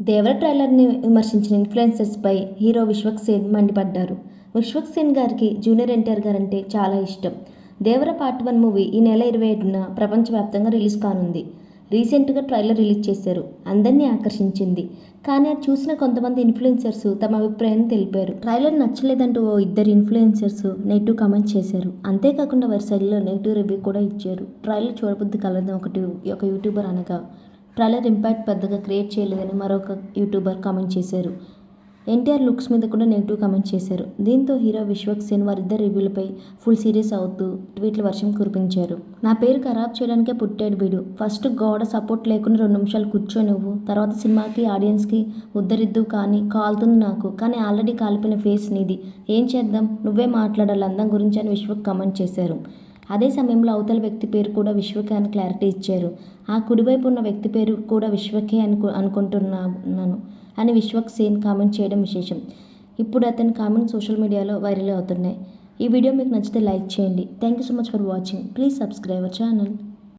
దేవర ట్రైలర్ని విమర్శించిన ఇన్ఫ్లుయెన్సర్స్పై హీరో విశ్వక్ సేన్ మండిపడ్డారు. విశ్వక్ సేన్ గారికి జూనియర్ ఎన్టీఆర్ గారంటే చాలా ఇష్టం. దేవర పార్ట్ వన్ మూవీ ఈ నెల ఇరవై ఏడున ప్రపంచవ్యాప్తంగా రిలీజ్ కానుంది. రీసెంట్గా ట్రైలర్ రిలీజ్ చేశారు. అందరినీ ఆకర్షించింది. కానీ అది చూసిన కొంతమంది ఇన్ఫ్లుయెన్సర్స్ తమ అభిప్రాయాన్ని తెలిపారు. ట్రైలర్ నచ్చలేదంటూ ఓ ఇద్దరు ఇన్ఫ్లుయెన్సర్స్ నెగిటివ్ కామెంట్స్ చేశారు. అంతేకాకుండా వారి శైలిలో నెగిటివ్ రివ్యూ కూడా ఇచ్చారు. ట్రైలర్ చూడబుద్ధి కలదని ఒకటి ఒక యూట్యూబర్ అనగా ట్రైలర్ ఇంపాక్ట్ పెద్దగా క్రియేట్ చేయలేదని మరొక యూట్యూబర్ కామెంట్ చేశారు. ఎన్టీఆర్ లుక్స్ మీద కూడా నెగిటివ్ కామెంట్ చేశారు. దీంతో హీరో విశ్వక్ సేన్ వారిద్దరు రివ్యూలపై ఫుల్ సీరియస్ అవుతూ ట్వీట్ల వర్షం కురిపించారు. నా పేరు ఖరాబ్ చేయడానికే పుట్టాడు వీడు. ఫస్ట్ గోడ సపోర్ట్ లేకుండా రెండు నిమిషాలు కూర్చో నువ్వు. తర్వాత సినిమాకి ఆడియన్స్కి ఉద్దరిద్దు కానీ కాలుతుంది నాకు. కానీ ఆల్రెడీ కాలిపోయిన ఫేస్ నీది. ఏం చేద్దాం? నువ్వే మాట్లాడాలి అందం గురించి అని విశ్వక్ కామెంట్ చేశారు. అదే సమయంలో అవతల వ్యక్తి పేరు కూడా విశ్వకే అని క్లారిటీ ఇచ్చారు. ఆ కుడివైపు ఉన్న వ్యక్తి పేరు కూడా విశ్వకే అనుకు అనుకుంటున్నాను అని విశ్వక్ సేన్ కామెంట్ చేయడం విశేషం. ఇప్పుడు అతని కామెంట్ సోషల్ మీడియాలో వైరల్ అవుతున్నాయి. ఈ వీడియో మీకు నచ్చితే లైక్ చేయండి. Thank you so much for watching. Please subscribe our channel.